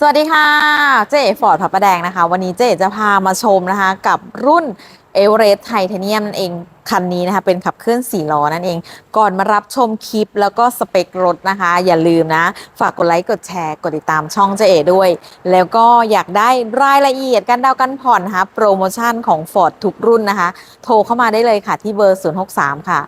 สวัสดีค่ะ เจ๊ฟอร์ดผับประแดงนะคะ วันนี้เจ๊จะพามาชมนะคะ กับรุ่น เอเวอเรสต์ไทเทเนียมนั่นเองคันนี้นะคะเป็นขับเคลื่อน4ล้อนั่นเอง ก่อนมารับชมคลิปแล้วก็สเปครถนะคะ อย่าลืมนะ ฝากกดไลค์กดแชร์ กดติดตามช่องเจ๊เอด้วย แล้วก็อยากได้รายละเอียดการดาวน์กันผ่อนนะคะโปรโมชั่นของ Ford ทุกรุ่นนะคะ โทรเข้ามาได้เลยค่ะที่เบอร์ 063 ค่ะ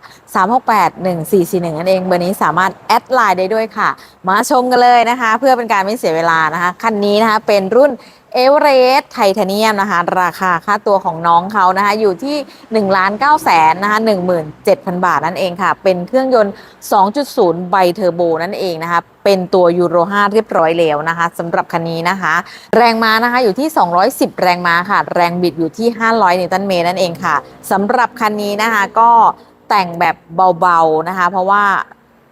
368 1441 นั่นเอง เบอร์นี้สามารถแอดไลน์ได้ด้วยค่ะ มาชมกันเลยนะคะ เพื่อเป็นการไม่เสียเวลานะคะคันนี้นะคะเป็นรุ่น เอเวอเรสต์ไทเทเนียมนะคะ ราคาค่าตัวของน้องเขานะคะ อยู่ที่1ล้าน9แสนนะคะ17,000 บาทนั่นเองค่ะ เป็นเครื่องยนต์ 2.0 ไบเทอร์โบนั่นเองนะคะ เป็นตัวยูโร 5 เรียบร้อยแล้วนะคะสำหรับคันนี้นะคะ แรงม้านะคะอยู่ที่ 210 แรงม้าค่ะ แรงบิดอยู่ที่ 500 นิวตันเมตรนั่นเองค่ะสำหรับคันนี้นะคะก็แต่งแบบเบาๆนะคะ เพราะว่า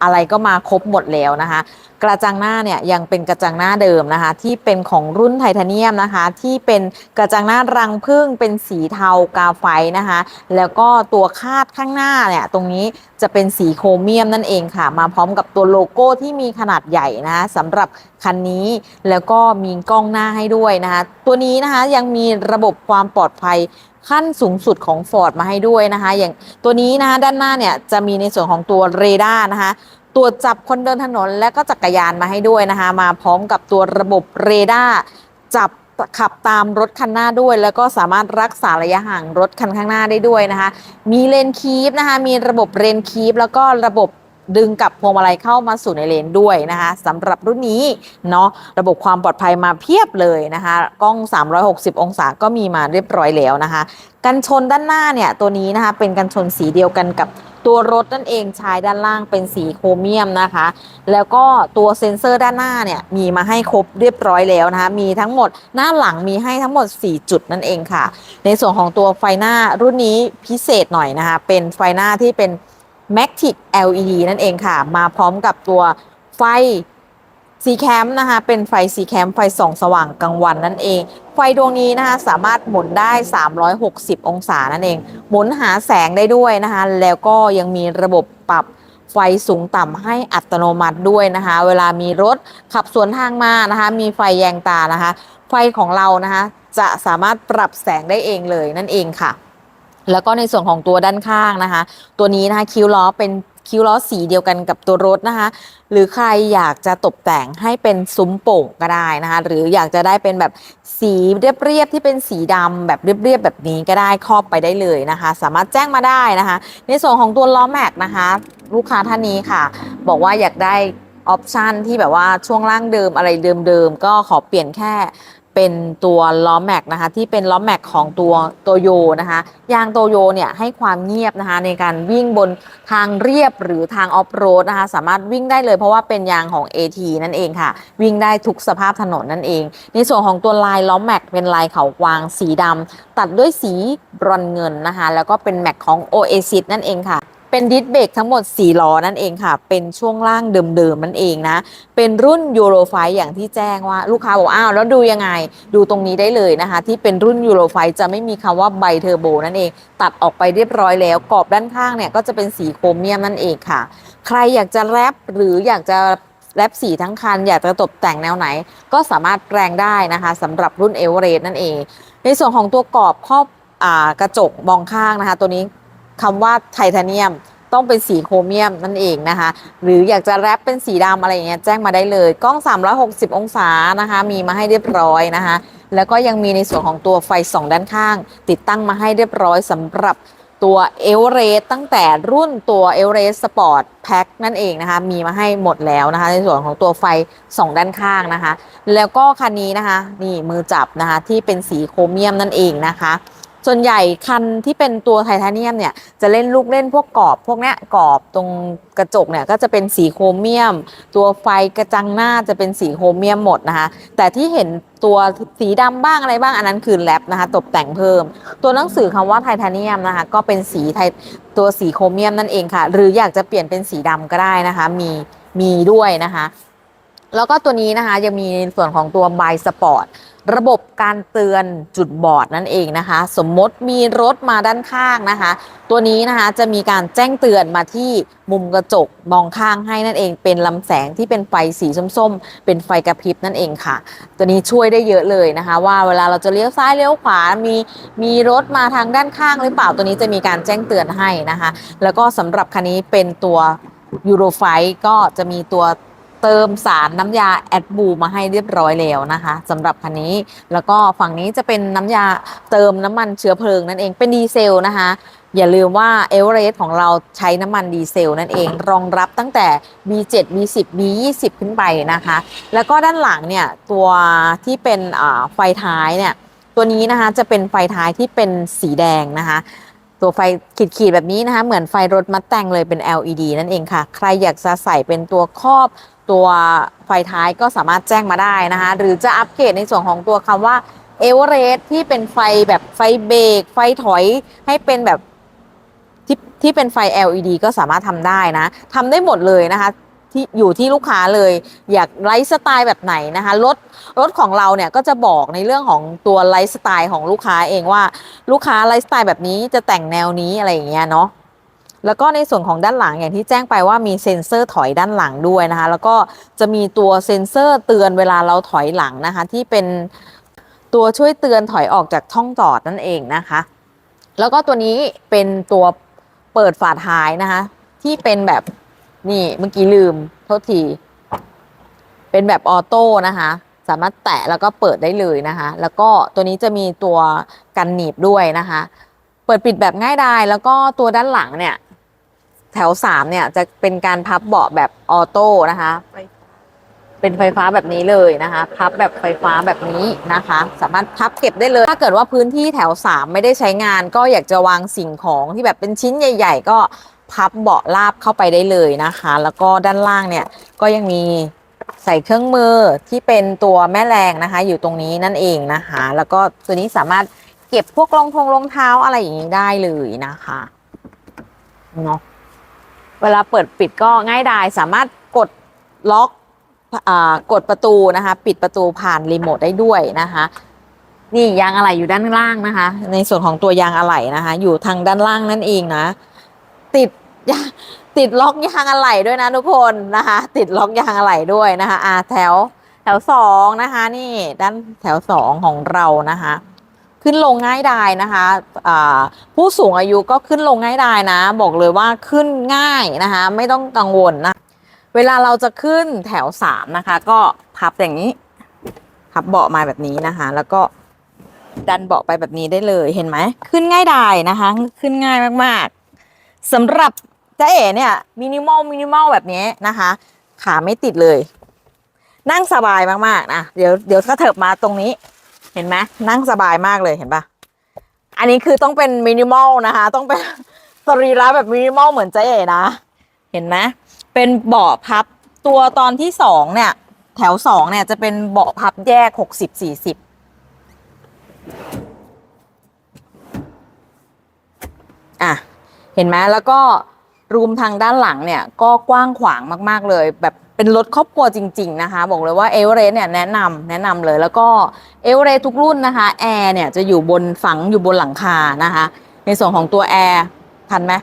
อะไรก็มาครบหมดแล้วนะคะ กระจังหน้าเนี่ยยังเป็นกระจังหน้าเดิมนะคะ ที่เป็นของรุ่นไทเทเนียมนะคะ ที่เป็นกระจังหน้ารังผึ้งเป็นสีเทากาไฟนะคะ แล้วก็ตัวคาดข้างหน้าเนี่ยตรงนี้จะเป็นสีโครเมียมนั่นเองค่ะ มาพร้อมกับตัวโลโก้ที่มีขนาดใหญ่นะคะสำหรับคันนี้แล้วก็มีกล้องหน้าให้ด้วยนะคะ ตัวนี้นะคะยังมีระบบความปลอดภัย ขั้นสูงสุดของ Ford มาให้ด้วยนะคะ อย่างตัวนี้นะคะด้านหน้าเนี่ยจะมีในส่วนของตัวเรดาร์นะคะตรวจจับคนเดินถนนและก็จักรยานมาให้ด้วยนะคะ มาพร้อมกับตัวระบบเรดาร์จับขับตามรถคันหน้าด้วย แล้วก็สามารถรักษาระยะห่างรถคันข้างหน้าได้ด้วยนะคะ มีเลนคีปนะคะ มีระบบเลนคีปแล้วก็ระบบ ดึงกับพวงมาลัยเข้ามาสู่ในเลนด้วยนะคะสำหรับรุ่นนี้เนาะระบบความปลอดภัยมาเพียบเลยนะคะกล้อง 360 องศาก็มีมาเรียบร้อยแล้วนะคะ กันชนด้านหน้าเนี่ยตัวนี้นะคะเป็นกันชนสีเดียวกันกับตัวรถนั่นเองชายด้านล่างเป็นสีโครเมียมนะคะ แล้วก็ตัวเซ็นเซอร์ด้านหน้าเนี่ยมีมาให้ครบเรียบร้อยแล้วนะคะมีทั้งหมดหน้าหลังมีให้ทั้งหมด 4 จุดนั่นเองค่ะ ในส่วนของตัวไฟหน้ารุ่นนี้พิเศษหน่อยนะคะเป็นไฟหน้าที่เป็น Matic LED นั่นเองค่ะ มาพร้อมกับตัวไฟสีแคมนะคะ เป็นไฟสีแคมไฟส่องสว่างกลางวันนั่นเอง ไฟดวงนี้นะคะ สามารถหมุนได้ 360 องศานั่นเอง หมุนหาแสงได้ด้วยนะคะ แล้วก็ยังมีระบบปรับไฟสูงต่ำให้อัตโนมัติด้วยนะคะ เวลามีรถขับสวนทางมานะคะ มีไฟแยงตานะคะ ไฟของเรานะคะ จะสามารถปรับแสงได้เองเลยนั่นเองค่ะ แล้วก็ในส่วนของตัวด้านข้างนะคะ ตัวนี้นะคะคิ้วล้อเป็นคิ้วล้อสีเดียวกันกับตัวรถนะคะ หรือใครอยากจะตกแต่งให้เป็นซุ้มโป่งก็ได้นะคะ หรืออยากจะได้เป็นแบบสีเรียบๆที่เป็นสีดำแบบเรียบๆแบบนี้ก็ได้ครอบไปได้เลยนะคะ สามารถแจ้งมาได้นะคะ ในส่วนของตัวล้อแม็กนะคะ ลูกค้าท่านนี้ค่ะ บอกว่าอยากได้ออปชันที่แบบว่าช่วงล่างเดิมอะไรเดิมๆก็ขอเปลี่ยนแค่ เป็นตัวล้อแม็กนะคะที่เป็นล้อแม็กของตัวโตโยนะคะยางโตโยเนี่ยให้ความเงียบนะคะในการวิ่งบนทางเรียบหรือทางออฟโรดนะคะสามารถวิ่งได้เลยเพราะว่าเป็นยางของ AT นั่นเองค่ะ วิ่งได้ทุกสภาพถนนนั่นเอง ในส่วนของตัวลายล้อแม็กเป็นลายเขากวางสีดำตัดด้วยสีบรอนเงินนะคะแล้วก็เป็นแม็กของ Oasis นั่นเองค่ะ เป็นดิสเบรกทั้งหมด 4 ล้อนั่นเองค่ะ เป็นช่วงล่างเดิมๆนั่นเองนะ เป็นรุ่นยูโรไฟอย่างที่แจ้งว่าลูกค้าบอกอ้าวแล้วดูยังไง ดูตรงนี้ได้เลยนะคะ ที่เป็นรุ่นยูโรไฟจะไม่มีคำว่าไบเทอร์โบนั่นเอง ตัดออกไปเรียบร้อยแล้วกรอบด้านข้างเนี่ยก็จะเป็นสีโครเมียมนั่นเองค่ะ ใครอยากจะแรปหรืออยากจะแรปสีทั้งคัน อยากจะตกแต่งแนวไหน ก็สามารถแปลงได้นะคะสำหรับรุ่นเอเวอเรสต์นั่นเอง ในส่วนของตัวกรอบครอบอกระจกมองข้างนะคะ ตัวนี้ คำว่าไทเทเนียมต้องเป็นสีโครเมียมนั่นเองนะคะ หรืออยากจะแรปเป็นสีดำอะไรอย่างเงี้ยแจ้งมาได้เลย กล้อง 360 องศานะคะ มีมาให้เรียบร้อยนะคะ แล้วก็ยังมีในส่วนของตัวไฟสองด้านข้าง ติดตั้งมาให้เรียบร้อยสำหรับตัวเอเวเรสตั้งแต่รุ่นตัวเอเวเรสสปอร์ตแพ็คนั่นเองนะคะ มีมาให้หมดแล้วนะคะ ในส่วนของตัวไฟสองด้านข้างนะคะ แล้วก็คันนี้นะคะ นี่มือจับนะคะ ที่เป็นสีโครเมียมนั่นเองนะคะ ส่วนใหญ่คันที่เป็นตัวไทเทเนียมเนี่ยจะเล่นลูกเล่นพวกกรอบพวกเนี้ยกรอบตรงกระจกเนี่ยก็จะเป็นสีโครเมียม ตัวไฟกระจังหน้าจะเป็นสีโครเมียมหมดนะคะแต่ที่เห็นตัวสีดำบ้างอะไรบ้างอันนั้นคือแรปนะคะตกแต่งเพิ่ม ตัวหนังสือคำว่าไทเทเนียมนะคะก็เป็นสีไทตัวสีโครเมียมนั่นเองค่ะ หรืออยากจะเปลี่ยนเป็นสีดำก็ได้นะคะ มีมีด้วยนะคะ แล้วก็ตัวนี้นะคะยังมีส่วนของตัว by Sport ระบบการเตือนจุดบอดนั่นเองนะคะ สมมติมีรถมาด้านข้างนะคะ ตัวนี้นะคะจะมีการแจ้งเตือนมาที่มุมกระจกมองข้างให้นั่นเอง เป็นลำแสงที่เป็นไฟสีส้มๆ เป็นไฟกระพริบนั่นเองค่ะ ตัวนี้ช่วยได้เยอะเลยนะคะ ว่าเวลาเราจะเลี้ยวซ้ายเลี้ยวขวามีมีรถมาทางด้านข้างหรือเปล่าตัวนี้จะมีการแจ้งเตือนให้นะคะ แล้วก็สำหรับคันนี้เป็นตัวยูโรไฟก็จะมีตัว เติมสารน้ำยาแอดบูมาให้เรียบร้อยแล้วนะคะสำหรับคันนี้แล้วก็ฝั่งนี้จะเป็นน้ำยาเติมน้ำมันเชื้อเพลิงนั่นเองเป็นดีเซลนะคะอย่าลืมว่าเอเวอเรสต์ของเราใช้น้ำมันดีเซลนั่นเอง รองรับตั้งแต่ B7 B10 B20 ขึ้นไปนะคะ แล้วก็ด้านหลังเนี่ยตัวที่เป็นไฟท้ายเนี่ยตัวนี้นะคะจะเป็นไฟท้ายที่เป็นสีแดงนะคะตัวไฟขีดๆแบบนี้นะคะ เหมือนไฟรถมัดแต่งเลยเป็น LED นั่นเองค่ะ ใครอยากจะใส่เป็นตัวครอบ ตัวไฟท้ายก็สามารถแจ้งมาได้นะคะ หรือจะอัปเกรดในส่วนของตัวคำว่าเอเวอเรสที่เป็นไฟแบบไฟเบรกไฟถอยให้เป็นแบบที่ที่เป็นไฟ LED ก็สามารถทำได้นะทำได้หมดเลยนะคะที่อยู่ที่ลูกค้าเลย อยากไลฟ์สไตล์แบบไหนนะคะรถรถของเราเนี่ยก็จะบอกในเรื่องของตัวไลฟ์สไตล์ของลูกค้าเองว่า ลูกค้าไลฟ์สไตล์แบบนี้จะแต่งแนวนี้อะไรอย่างเงี้ยเนาะ แล้วก็ในส่วนของด้านหลังอย่างที่แจ้งไปว่ามีเซ็นเซอร์ถอยด้านหลังด้วยนะคะ แล้วก็จะมีตัวเซ็นเซอร์เตือนเวลาเราถอยหลังนะคะ ที่เป็นตัวช่วยเตือนถอยออกจากช่องจอดนั่นเองนะคะ แล้วก็ตัวนี้เป็นตัวเปิดฝาท้ายนะคะ ที่เป็นแบบนี่เมื่อกี้ลืมโทษทีเป็นแบบออโต้นะคะสามารถแตะแล้วก็เปิดได้เลยนะคะ แล้วก็ตัวนี้จะมีตัวกันหนีบด้วยนะคะ เปิดปิดแบบง่ายดายแล้วก็ตัวด้านหลังเนี่ย แถวสามเนี่ยจะเป็นการพับเบาะแบบออโต้นะคะ เป็นไฟฟ้าแบบนี้เลยนะคะ พับแบบไฟฟ้าแบบนี้นะคะ สามารถพับเก็บได้เลย ถ้าเกิดว่าพื้นที่แถว3ไม่ได้ใช้งาน ก็อยากจะวางสิ่งของที่แบบเป็นชิ้นใหญ่ ๆ ก็พับเบาะลาบเข้าไปได้เลยนะคะ แล้วก็ด้านล่างเนี่ยก็ยังมีใส่เครื่องมือที่เป็นตัวแม่แรงนะคะ อยู่ตรงนี้นั่นเองนะคะ แล้วก็ตัวนี้สามารถเก็บพวกรองทงรองเท้าอะไรอย่างนี้ได้เลยนะคะเนาะ เวลาเปิดปิดก็ง่ายดายสามารถกดล็อกกดประตูนะคะ ปิดประตูผ่านรีโมทได้ด้วยนะคะ นี่ยางอะไหล่อยู่ด้านล่างนะคะ ในส่วนของตัวยางอะไหล่นะคะ อยู่ทางด้านล่างนั่นเองนะ ติดติดล็อกยางอะไหล่ด้วยนะทุกคนนะคะ ติดล็อกยางอะไหล่ด้วยนะคะอ่าแถวแถวสองนะคะ นี่ด้านแถวสองของเรานะคะ ขึ้นลงง่ายดายนะคะผู้สูงอายุก็ขึ้นลงง่ายดายนะ บอกเลยว่าขึ้นง่ายนะคะ ไม่ต้องกังวลนะ เวลาเราจะขึ้นแถวสามนะคะ ก็พับอย่างนี้ พับเบาะมาแบบนี้นะคะ แล้วก็ดันเบาะไปแบบนี้ได้เลยเห็นไหม ขึ้นง่ายดายนะคะ ขึ้นง่ายมากๆสำหรับเจ๊เอ๋เนี่ยมินิมอลมินิมอลแบบนี้นะคะ ขาไม่ติดเลย นั่งสบายมากๆนะเดี๋ยวเดี๋ยวก็เถิบมาตรงนี้ เห็นไหมนั่งสบายมากเลยเห็นปะอันนี้คือต้องเป็นมินิมอลนะคะ ต้องเป็นสรีระแบบมินิมอลเหมือนเจ๊เอ๋นะ เห็นไหมเป็นเบาะพับตัวตอนที่สองเนี่ย แถวสองเนี่ยจะเป็นเบาะพับแยกหกสิบสี่สิบอะเห็นไหมแล้วก็รูมทางด้านหลังเนี่ยก็กว้างขวางมาก ๆ เลยแบบ เป็นรถครอบครัวจริง ๆ นะคะ บอกเลยว่าเอเวอเรสเนี่ยแนะนำแนะนำเลยแล้วก็เอเวอเรสทุกรุ่นนะคะแอร์เนี่ยจะอยู่บนฝังอยู่บนหลังคานะคะ ในส่วนของตัวแอร์ทันไหม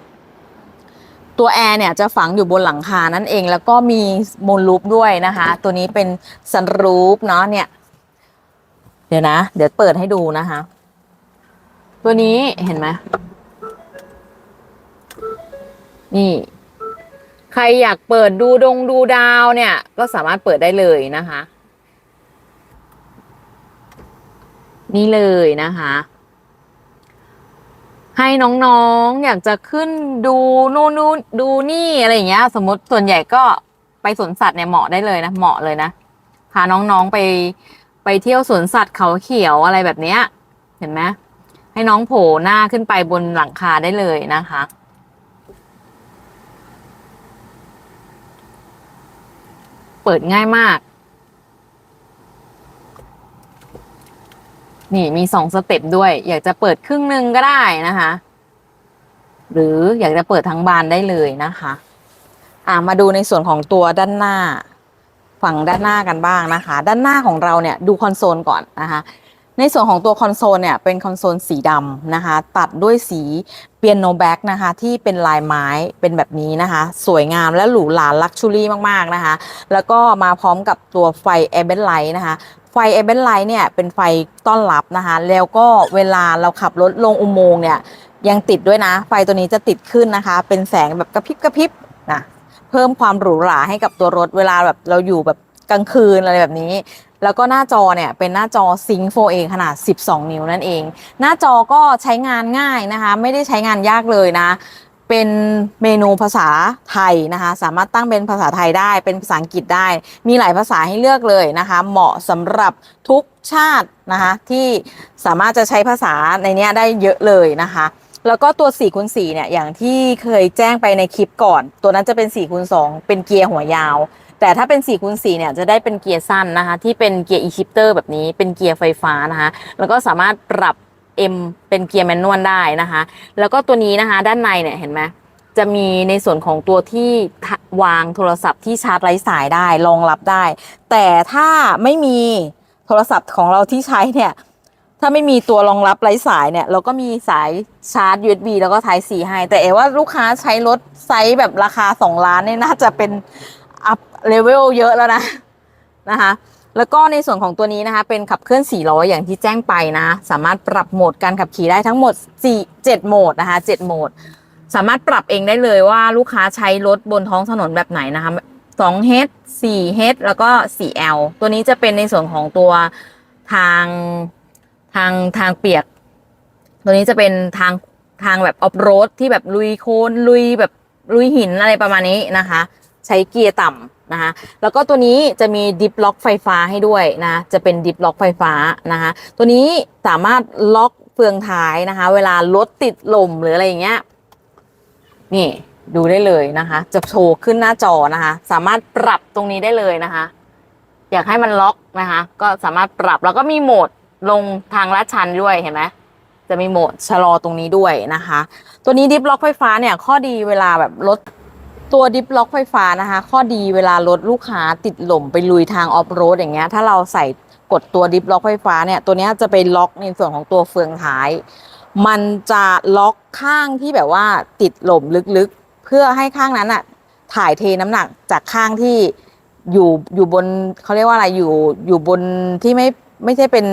ตัวแอร์เนี่ยจะฝังอยู่บนหลังคานั่นเอง แล้วก็มีมูลลูปด้วยนะคะ ตัวนี้เป็นซันรูปเนาะเนี่ย เดี๋ยวนะ เดี๋ยวเปิดให้ดูนะคะ ตัวนี้เห็นไหมนี่ ใครอยากเปิดดูดงดูดาวเนี่ย ก็สามารถเปิดได้เลยนะคะ นี่เลยนะคะ ให้น้องๆอยากจะขึ้นดูนู่นนู่นดูนี่อะไรอย่างเงี้ย สมมติส่วนใหญ่ก็ไปสวนสัตว์เนี่ยเหมาะได้เลยนะเหมาะเลยนะพาน้องๆไปไปเที่ยวสวนสัตว์เขาเขียวอะไรแบบเนี้ย เห็นไหมให้น้องโผล่หน้าขึ้นไปบนหลังคาได้เลยนะคะ เปิดง่ายมาก นี่มีสองสเต็ปด้วย อยากจะเปิดครึ่งหนึ่งก็ได้นะคะ หรืออยากจะเปิดทั้งบานได้เลยนะคะ อ่ามาดูในส่วนของตัวด้านหน้า ฝั่งด้านหน้ากันบ้างนะคะ ด้านหน้าของเราเนี่ยดูคอนโซลก่อนนะคะ ในส่วนของตัวคอนโซลเนี่ยเป็นคอนโซลสีดำนะคะ ตัดด้วยสีเปียโนแบ็กนะคะที่เป็นลายไม้เป็นแบบนี้นะคะ สวยงามและหรูหราลักชูรี่มากๆนะคะ แล้วก็มาพร้อมกับตัวไฟแอเบนไลท์นะคะไฟแอเบนไลท์เนี่ยเป็นไฟต้อนรับนะคะ แล้วก็เวลาเราขับรถลงอุโมงค์เนี่ยยังติดด้วยนะ ไฟตัวนี้จะติดขึ้นนะคะ เป็นแสงแบบกระพริบกระพริบนะเพิ่มความหรูหราให้กับตัวรถเวลาแบบเราอยู่แบบ ลางคืนอะไรแบบนี้ แล้วก็หน้าจอเนี่ยเป็นหน้าจอ Sync 4A ขนาด 12 นิ้วนั่นเอง หน้าจอก็ใช้งานง่ายนะคะ ไม่ได้ใช้งานยากเลยนะ เป็นเมนูภาษาไทยนะคะ สามารถตั้งเป็นภาษาไทยได้ เป็นภาษาอังกฤษได้ มีหลายภาษาให้เลือกเลยนะคะ เหมาะสำหรับทุกชาตินะคะ ที่สามารถจะใช้ภาษาในเนี้ยได้เยอะเลยนะคะแล้วก็ตัว4คูณ4เนี่ยอย่างที่เคยแจ้งไปในคลิปก่อน ตัวนั้นจะเป็น4คูณ2เป็นเกียร์หัวยาว แต่ถ้าเป็น4คูณ4เนี่ยจะได้เป็นเกียร์สั้นนะคะ ที่เป็นเกียร์ e-shifter แบบนี้เป็นเกียร์ไฟฟ้านะคะ แล้วก็สามารถปรับ M เป็นเกียร์แมนนวลได้นะคะ แล้วก็ตัวนี้นะคะ ด้านในเนี่ยเห็นไหมจะมีในส่วนของตัวที่วางโทรศัพท์ที่ชาร์จไร้สายได้รองรับได้ แต่ถ้าไม่มีโทรศัพท์ของเราที่ใช้เนี่ยถ้าไม่มีตัวรองรับไร้สายเนี่ย เราก็มีสายชาร์จ USB แล้วก็ Type C ให้ แต่เอว่าลูกค้าใช้รถไซส์แบบราคา 2 ล้านเนี่ยน่าจะเป็นอัพ เลเวลเยอะแล้วนะนะคะแล้วก็ในส่วนของตัวนี้นะคะ เป็นขับเคลื่อน4ล้ออย่างที่แจ้งไปนะ สามารถปรับโหมดการขับขี่ได้ทั้งหมด 4 7โหมดนะคะ7โหมด สามารถปรับเองได้เลยว่าลูกค้าใช้รถบนท้องถนนแบบไหนนะคะ 2H 4H แล้วก็ 4L ตัวนี้จะเป็นในส่วนของตัวทางทางทางเปียก ตัวนี้จะเป็นทางทางแบบออฟโรดที่แบบลุยโคลนลุยแบบลุยหินอะไรประมาณนี้นะคะ ใช้เกียร์ต่ำ นะคะแล้วก็ตัวนี้จะมีดิฟล็อกไฟฟ้าให้ด้วยนะจะเป็นดิฟล็อกไฟฟ้านะคะตัวนี้สามารถล็อกเฟืองท้ายนะคะ เวลารถติดลมหรืออะไรอย่างเงี้ยนี่ดูได้เลยนะคะ จะโชว์ขึ้นหน้าจอนะคะ สามารถปรับตรงนี้ได้เลยนะคะ อยากให้มันล็อกนะคะ ก็สามารถปรับแล้วก็มีโหมดลงทางลาดชันด้วยเห็นไหมจะมีโหมดชะลอตรงนี้ด้วยนะคะ ตัวนี้ดิฟล็อกไฟฟ้าเนี่ยข้อดีเวลาแบบรถ ตัวดิฟล็อกไฟฟ้านะคะ ข้อดีเวลารถลูกค้าติดหล่มไปลุยทางออฟโรดอย่างเงี้ยถ้าเราใส่กดตัวดิฟล็อกไฟฟ้าเนี่ยตัวเนี้ยจะไปล็อกในส่วนของตัวเฟืองท้าย มันจะล็อกข้างที่แบบว่าติดหล่มลึกๆ เพื่อให้ข้างนั้นอะถ่ายเทน้ำหนักจากข้างที่อยู่อยู่บนเขาเรียกว่าอะไรอยู่อยู่บนที่ไม่ไม่ใช่เป็น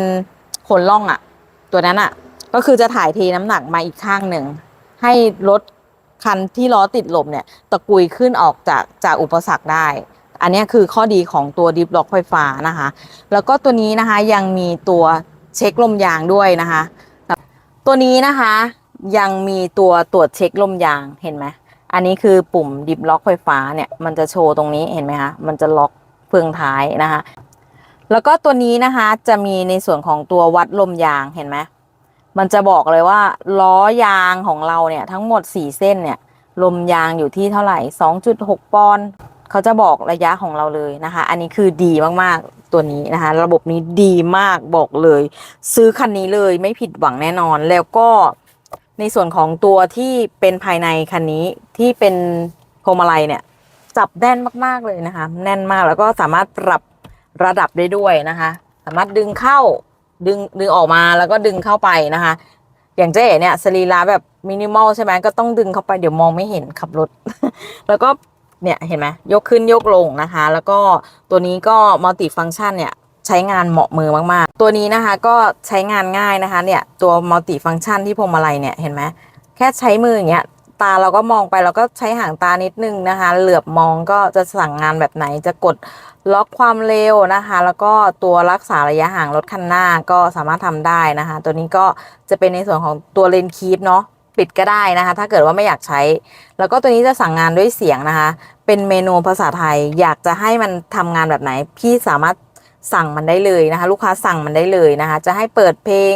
ขนล่องอะตัวนั้นอะก็คือจะถ่ายเทน้ำหนักมาอีกข้างหนึ่งให้รถ คันที่ล้อติดลมเนี่ยตะกุยขึ้นออกจากจากอุปสรรคได้ อันนี้คือข้อดีของตัวดิฟล็อกไฟฟ้านะคะ แล้วก็ตัวนี้นะคะยังมีตัวเช็คลมยางด้วยนะคะ ตัวนี้นะคะยังมีตัวตรวจเช็คลมยางเห็นไหมอันนี้คือปุ่มดิฟล็อกไฟฟ้าเนี่ยมันจะโชว์ตรงนี้เห็นไหมคะมันจะล็อกเฟืองท้ายนะคะ แล้วก็ตัวนี้นะคะจะมีในส่วนของตัววัดลมยางเห็นไหม มันจะบอกเลยว่า ล้อยางของเราเนี่ยทั้งหมด 4 เส้นเนี่ยลมยางอยู่ที่เท่าไหร่ 2.6 ปอนด์เขาจะบอกระยะของเราเลยนะคะ อันนี้คือดีมากๆตัวนี้นะคะ ระบบนี้ดีมากบอกเลย ซื้อคันนี้เลยไม่ผิดหวังแน่นอนแล้วก็ในส่วนของตัวที่เป็นภายในคันนี้ที่เป็นพวงมาลัยเนี่ย จับแน่นมากๆเลยนะคะ แน่นมากแล้วก็สามารถปรับระดับได้ด้วยนะคะ สามารถดึงเข้า ดึงดึงออกมาแล้วก็ดึงเข้าไปนะคะ อย่างเจ๊เนี่ยสรีระแบบมินิมอลใช่ไหมก็ต้องดึงเข้าไปเดี๋ยวมองไม่เห็นขับรถ แล้วก็เนี่ยเห็นไหมยกขึ้นยกลงนะคะ แล้วก็ตัวนี้ก็มัลติฟัง c t ชันเนี่ยใช้งานเหมาะมือมากๆ ตัวนี้นะคะก็ใช้งานง่ายนะคะเนี่ยตัวมัลติฟัง c t ชันที่พวงมาลัยเนี่ยเห็นไหมแค่ใช้มืออย่างเงี้ย ตาเราก็มองไปเราก็ใช้หางตานิดนึงนะคะ เหลือบมองก็จะสั่งงานแบบไหนจะกดล็อกความเร็วนะคะ แล้วก็ตัวรักษาระยะห่างรถคันหน้าก็สามารถทำได้นะคะ ตัวนี้ก็จะเป็นในส่วนของตัวเลนคีปเนาะปิดก็ได้นะคะ ถ้าเกิดว่าไม่อยากใช้ แล้วก็ตัวนี้จะสั่งงานด้วยเสียงนะคะ เป็นเมนูภาษาไทยอยากจะให้มันทำงานแบบไหน พี่สามารถ สั่งมันได้เลยนะคะ ลูกค้าสั่งมันได้เลยนะคะ จะให้เปิดเพลง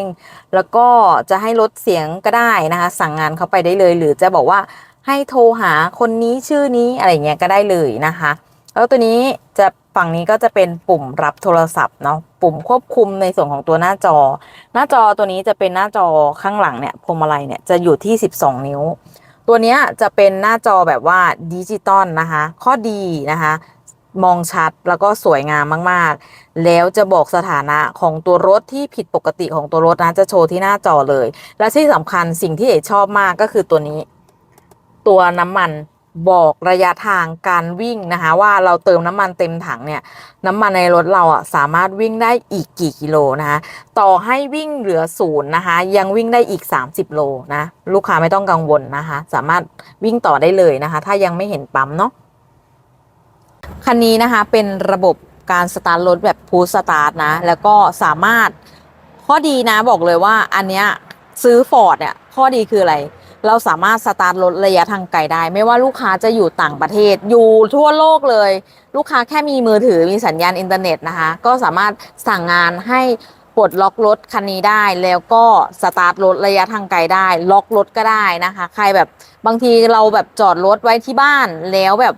แล้วก็จะให้ลดเสียงก็ได้นะคะ สั่งงานเข้าไปได้เลย หรือจะบอกว่าให้โทรหาคนนี้ชื่อนี้อะไรเงี้ยก็ได้เลยนะคะ แล้วตัวนี้จะฝั่งนี้ก็จะเป็นปุ่มรับโทรศัพท์เนาะปุ่มควบคุมในส่วนของตัวหน้าจอ หน้าจอตัวนี้จะเป็นหน้าจอข้างหลังเนี่ยพวงมาลัยเนี่ยจะอยู่ที่ 12 นิ้ว ตัวเนี้ยจะเป็นหน้าจอแบบว่าดิจิตอลนะคะ ข้อดีนะคะ มองชัดแล้วก็สวยงามมากๆ แล้วจะบอกสถานะของตัวรถที่ผิดปกติของตัวรถนะจะโชว์ที่หน้าจอเลย และที่สำคัญสิ่งที่เอ๋ชอบมากก็คือตัวนี้ ตัวน้ำมันบอกระยะทางการวิ่งนะคะว่าเราเติมน้ำมันเต็มถังเนี่ยน้ำมันในรถเราอะสามารถวิ่งได้อีกกี่กิโลนะคะต่อให้วิ่งเหลือศูนย์นะคะยังวิ่งได้อีก 30 โลนะลูกค้าไม่ต้องกังวลนะคะ สามารถวิ่งต่อได้เลยนะคะ ถ้ายังไม่เห็นปั๊มเนาะคันนี้นะคะเป็นระบบ การสตาร์ทรถแบบพูสตาร์ทนะ แล้วก็สามารถข้อดีนะบอกเลยว่าอันเนี้ยซื้อฟอร์ดเนี่ยข้อดีคืออะไร เราสามารถสตาร์ทรถระยะทางไกลได้ ไม่ว่าลูกค้าจะอยู่ต่างประเทศ อยู่ทั่วโลกเลย ลูกค้าแค่มีมือถือมีสัญญาณอินเทอร์เน็ตนะคะ ก็สามารถสั่งงานให้ปลดล็อกรถคันนี้ได้แล้วก็สตาร์ทรถระยะทางไกลได้ ล็อกรถก็ได้นะคะ ใครแบบบางทีเราแบบจอดรถไว้ที่บ้านแล้วแบบ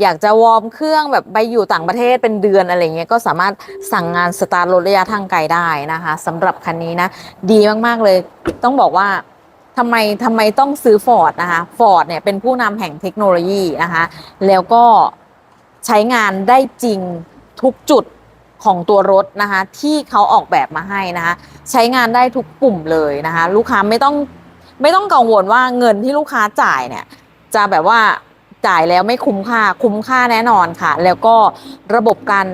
อยากจะวอร์มเครื่องแบบไปอยู่ต่างประเทศเป็นเดือนอะไรเงี้ยก็สามารถสั่งงานสตาร์ทรถระยะทางไกลได้นะคะสำหรับคันนี้นะ ดีมากๆเลย ต้องบอกว่าทำไมทำไมต้องซื้อฟอร์ดนะคะฟอร์ดเนี่ยเป็นผู้นำแห่งเทคโนโลยีนะคะแล้วก็ใช้งานได้จริงทุกจุดของตัวรถนะคะที่เขาออกแบบมาให้นะคะใช้งานได้ทุกปุ่มเลยนะคะลูกค้าไม่ต้องไม่ต้องกังวลว่าเงินที่ลูกค้าจ่ายเนี่ยจะแบบว่า จ่ายแล้วไม่คุ้มค่าคุ้มค่าแน่นอนค่ะ แล้วก็ระบบการ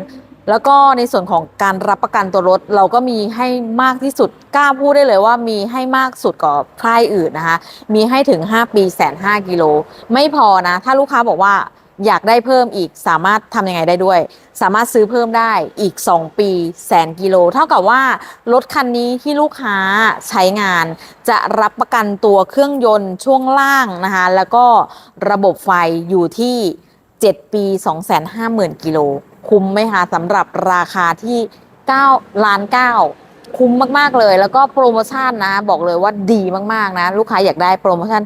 แล้วก็ในส่วนของการรับประกันตัวรถเราก็มีให้มากที่สุดกล้าพูดได้เลยว่ามีให้มากสุดกว่าค่ายอื่นนะคะ มีให้ถึง 5 ปีแสนห้ากิโล ไม่พอนะ ถ้าลูกค้าบอกว่า อยากได้เพิ่มอีกสามารถทำยังไงได้ด้วย สามารถซื้อเพิ่มได้อีก 2 ปีแสนกิโล เท่ากับว่ารถคันนี้ที่ลูกค้าใช้งาน จะรับประกันตัวเครื่องยนต์ช่วงล่างนะคะ แล้วก็ระบบไฟอยู่ที่ 7 ปี 250,000 กิโล คุ้มไหมคะสำหรับราคาที่9ล้าน9คุ้มมาก ๆ เลย แล้วก็โปรโมชั่นนะ บอกเลยว่าดีมาก ๆ นะ ลูกค้าอยากได้โปรโมชั่น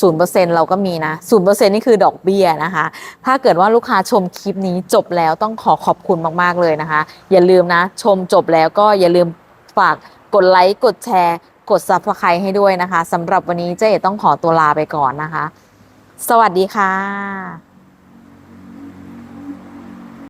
ศูนย์เปอร์เซ็นเราก็มีนะศูนเปอร์เซ็นนี่คือดอกเบี้ยนะคะ ถ้าเกิดว่าลูกค้าชมคลิปนี้จบแล้วต้องขอขอบคุณมากๆเลยนะคะ อย่าลืมนะ ชมจบแล้วก็อย่าลืมฝากกดไลค์กดแชร์ กดซับสไครต์ให้ด้วยนะคะสำหรับวันนี้เจ๊ต้องขอตัวลาไปก่อนนะคะ สวัสดีค่ะ